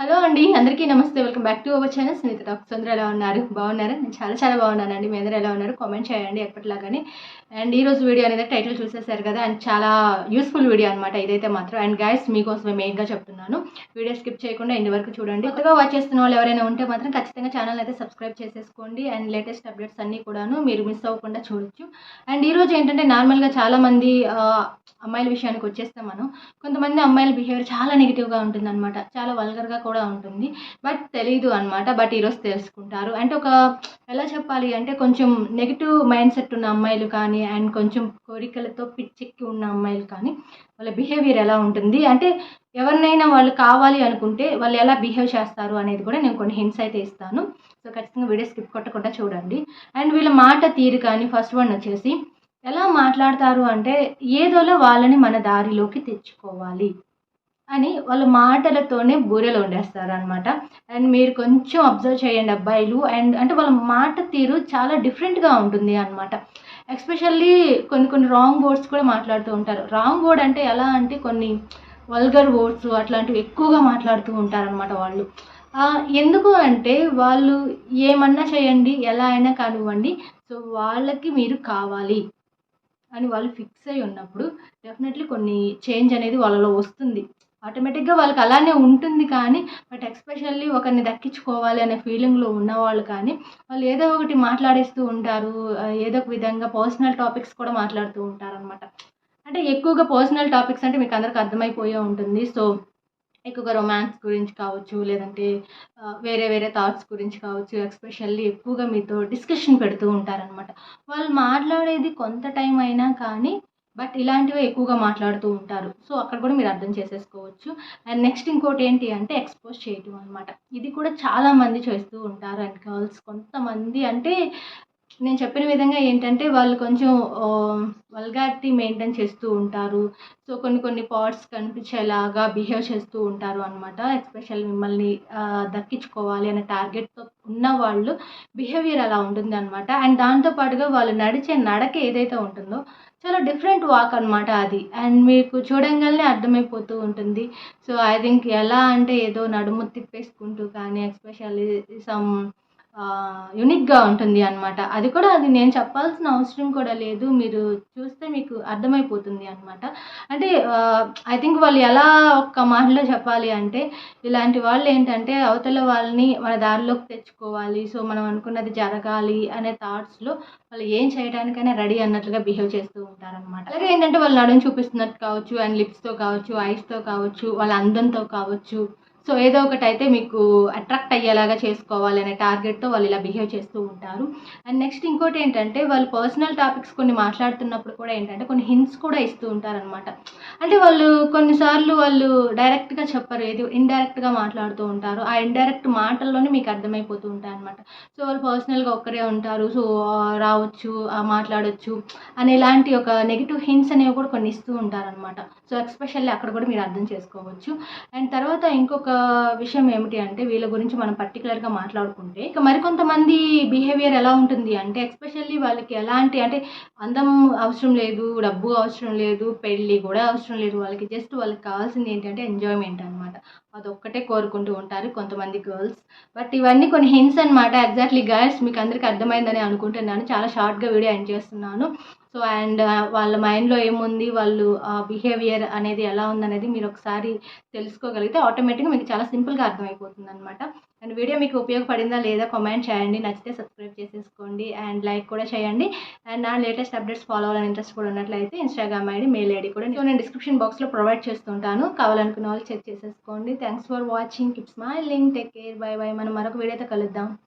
Hello అండి అందరికీ నమస్తే. Welcome back to our channel. Snehitha doctor Sundara ఎలా ఉన్నారు? బాగున్నారా? నేను చాలా చాలా బాగున్నానండి. మీ అందరూ ఎలా ఉన్నారు? కామెంట్ చేయండి ఎప్పటిలాగానే. అండ్ ఈ రోజు వీడియో అనేది టైటిల్ చూసేసారు కదా అండ్ చాలా యూస్ఫుల్ వీడియో అనమాట ఇదైతే మాత్రం. అండ్ గైస్ మీకోసమే మెయిన్గా చెప్తున్నాను. వీడియో స్కిప్ చేయకుండా ఇంటి వరకు చూడండి. కొత్తగా వాచ్ చేస్తున్న వాళ్ళు ఎవరైనా ఉంటే మాత్రం ఖచ్చితంగా ఛానల్ అయితే సబ్స్క్రైబ్ చేసేసుకోండి. అండ్ లేటెస్ట్ అప్డేట్స్ అన్నీ కూడాను మీరు మిస్ అవ్వకుండా చూడొచ్చు. అండ్ ఈరోజు ఏంటంటే నార్మల్గా చాలామంది అమ్మాయిల విషయానికి వచ్చేస్తే మనం కొంతమంది అమ్మాయిల బిహేవియర్ చాలా నెగిటివ్గా ఉంటుంది అనమాట చాలా వల్గర్గా కూడా ఉంటుంది. బట్ తెలీదు అనమాట బట్ ఈరోజు తెలుసుకుంటారు. అంటే ఒక ఎలా చెప్పాలి అంటే కొంచెం నెగిటివ్ మైండ్ సెట్ ఉన్న అమ్మాయిలు కానీ అండ్ కొంచెం కోరికలతో పిచ్చెక్కి ఉన్న అమ్మాయిలు కానీ వాళ్ళ బిహేవియర్ ఎలా ఉంటుంది? అంటే ఎవరినైనా వాళ్ళు కావాలి అనుకుంటే వాళ్ళు ఎలా బిహేవ్ చేస్తారు అనేది కూడా నేను కొన్ని హింట్స్ అయితే ఇస్తాను. సో ఖచ్చితంగా వీడియో స్కిప్ కొట్టకుండా చూడండి. అండ్ వీళ్ళ మాట తీరు కానీ ఫస్ట్ వన్ వచ్చేసి ఎలా మాట్లాడతారు అంటే ఏదోలో వాళ్ళని మన దారిలోకి తెచ్చుకోవాలి అని వాళ్ళ మాటలతోనే బూరెలు వండేస్తారు అనమాట అండ్ మీరు కొంచెం అబ్జర్వ్ చేయండి అబ్బాయిలు అండ్ అంటే వాళ్ళ మాట తీరు చాలా డిఫరెంట్గా ఉంటుంది అనమాట ఎస్పెషల్లీ కొన్ని కొన్ని రాంగ్ వర్డ్స్ కూడా మాట్లాడుతూ ఉంటారు. రాంగ్ వర్డ్ అంటే ఎలా అంటే కొన్ని వల్గర్ వర్డ్స్ అట్లాంటివి ఎక్కువగా మాట్లాడుతూ ఉంటారనమాట వాళ్ళు. ఎందుకు అంటే వాళ్ళు ఏమన్నా చేయండి ఎలా అయినా కానివ్వండి. సో వాళ్ళకి మీరు కావాలి. అని వాళ్ళు ఫిక్స్ అయి ఉన్నప్పుడు డెఫినెట్లీ కొన్ని చేంజ్ అనేది వాళ్ళలో వస్తుంది. ఆటోమేటిక్గా వాళ్ళకి అలానే ఉంటుంది కానీ బట్ ఎక్స్పెషల్లీ ఒకరిని దక్కించుకోవాలి అనే ఫీలింగ్లో ఉన్నవాళ్ళు కానీ వాళ్ళు ఏదో ఒకటి మాట్లాడేస్తూ ఉంటారు ఏదో ఒక విధంగా పర్సనల్ టాపిక్స్ కూడా మాట్లాడుతూ ఉంటారు అనమాట అంటే ఎక్కువగా పర్సనల్ టాపిక్స్ అంటే మీకు అందరికి అర్థమైపోయే ఉంటుంది. సో ఎక్కువగా రొమాన్స్ గురించి కావచ్చు లేదంటే వేరే వేరే థాట్స్ గురించి కావచ్చు ఎక్స్పెషల్లీ ఎక్కువగా మీతో డిస్కషన్ పెడుతూ ఉంటారనమాట వాళ్ళు మాట్లాడేది కొంత టైం అయినా కానీ బట్ ఇలాంటివే ఎక్కువగా మాట్లాడుతూ ఉంటారు. సో అక్కడ కూడా మీరు అర్థం చేసేసుకోవచ్చు. అండ్ నెక్స్ట్ ఇంకోటి ఏంటి అంటే ఎక్స్పోజ్ చేయటం అనమాట ఇది కూడా చాలామంది చేస్తూ ఉంటారు. అండ్ గర్ల్స్ కొంతమంది అంటే నేను చెప్పిన విధంగా ఏంటంటే వాళ్ళు కొంచెం వల్గారిటీ మెయింటైన్ చేస్తూ ఉంటారు. సో కొన్ని కొన్ని పార్ట్స్ కనిపించేలాగా బిహేవ్ చేస్తూ ఉంటారు అనమాట ఎస్పెషల్ మిమ్మల్ని దక్కించుకోవాలి అనే టార్గెట్తో ఉన్న వాళ్ళు బిహేవియర్ అలా ఉంటుంది అనమాట అండ్ దాంతోపాటుగా వాళ్ళు నడిచే నడక ఏదైతే ఉంటుందో చాలా డిఫరెంట్ వాక్ అనమాట అది. అండ్ మీకు చూడంగానే అర్థమైపోతూ ఉంటుంది. సో ఐ థింక్ ఎలా అంటే ఏదో నడుము తిప్పేసుకుంటూ కానీ ఎస్పెషల్లీ సమ్ యునిక్గా ఉంటుంది అనమాట అది కూడా అది నేను చెప్పాల్సిన అవసరం కూడా లేదు. మీరు చూస్తే మీకు అర్థమైపోతుంది అనమాట అంటే ఐ థింక్ వాళ్ళు ఎలా ఒక్క మాటలో చెప్పాలి అంటే ఇలాంటి వాళ్ళు ఏంటంటే అవతల వాళ్ళని మన దారిలోకి తెచ్చుకోవాలి. సో మనం అనుకున్నది జరగాలి అనే థాట్స్లో వాళ్ళు ఏం చేయడానికైనా రెడీ అన్నట్లుగా బిహేవ్ చేస్తూ ఉంటారనమాట అలాగే ఏంటంటే వాళ్ళు నడుము చూపిస్తున్నట్టు కావచ్చు అండ్ లిప్స్తో కావచ్చు ఐస్తో కావచ్చు వాళ్ళ అందంతో కావచ్చు సో ఏదో ఒకటి అయితే మీకు అట్రాక్ట్ అయ్యేలాగా చేసుకోవాలి అనే టార్గెట్తో వాళ్ళు ఇలా బిహేవ్ చేస్తూ ఉంటారు. అండ్ నెక్స్ట్ ఇంకోటి ఏంటంటే వాళ్ళు పర్సనల్ టాపిక్స్ కొన్ని మాట్లాడుతున్నప్పుడు కూడా ఏంటంటే కొన్ని హింట్స్ కూడా ఇస్తూ ఉంటారనమాట అంటే వాళ్ళు కొన్నిసార్లు వాళ్ళు డైరెక్ట్గా చెప్పరు ఏది ఇండైరెక్ట్గా మాట్లాడుతూ ఉంటారు. ఆ ఇండైరెక్ట్ మాటల్లోనే మీకు అర్థమైపోతూ ఉంటాయి అనమాట సో వాళ్ళు పర్సనల్గా ఒక్కరే ఉంటారు సో రావచ్చు మాట్లాడవచ్చు అని ఇలాంటి ఒక నెగిటివ్ హింట్స్ అనేవి కూడా కొన్ని ఇస్తూ ఉంటారనమాట సో ఎక్స్పెషల్లీ అక్కడ కూడా మీరు అర్థం చేసుకోవచ్చు. అండ్ తర్వాత ఇంకొక విషయం ఏమిటి అంటే వీళ్ళ గురించి మనం పర్టికులర్గా మాట్లాడుకుంటే ఇక మరికొంతమంది బిహేవియర్ ఎలా ఉంటుంది అంటే ఎస్పెషల్లీ వాళ్ళకి ఎలాంటి అంటే అందం అవసరం లేదు డబ్బు అవసరం లేదు పెళ్ళి కూడా అవసరం లేదు. వాళ్ళకి జస్ట్ వాళ్ళకి కావాల్సింది ఏంటంటే ఎంజాయ్మెంట్ అనమాట అదొక్కటే కోరుకుంటూ ఉంటారు కొంతమంది గర్ల్స్ బట్ ఇవన్నీ కొన్ని హింట్స్ అనమాట ఎగ్జాక్ట్లీ గర్ల్స్ మీకు అందరికీ అర్థమైందని అనుకుంటున్నాను. చాలా షార్ట్గా వీడియో ఎండ్ చేస్తున్నాను. సో అండ్ వాళ్ళ మైండ్లో ఏముంది? వాళ్ళు బిహేవియర్ అనేది ఎలా ఉందనేది మీరు ఒకసారి తెలుసుకోగలిగితే ఆటోమేటిక్గా మీకు చాలా సింపుల్గా అర్థమైపోతుంది అనమాట అండ్ వీడియో మీకు ఉపయోగపడిందా లేదా కామెంట్ చేయండి. నచ్చితే సబ్స్క్రైబ్ చేసేసుకోండి. అండ్ లైక్ కూడా చేయండి. అండ్ నా లేటెస్ట్ అప్డేట్స్ ఫాలో అవ్వాలని ఇంట్రెస్ట్ కూడా ఉన్నట్లయితే ఇన్స్టాగ్రామ్ ఐడి మెయిల్ ఐడి కూడా నేను డిస్క్రిప్షన్ బాక్స్లో ప్రొవైడ్ చేస్తుంటాను. కావాలనుకున్న వాళ్ళు చెక్ చేసేసుకోండి. Thanks for watching. Keep smiling. Take care. Bye bye. మనం మరొక వీడియోతో కలుద్దాం.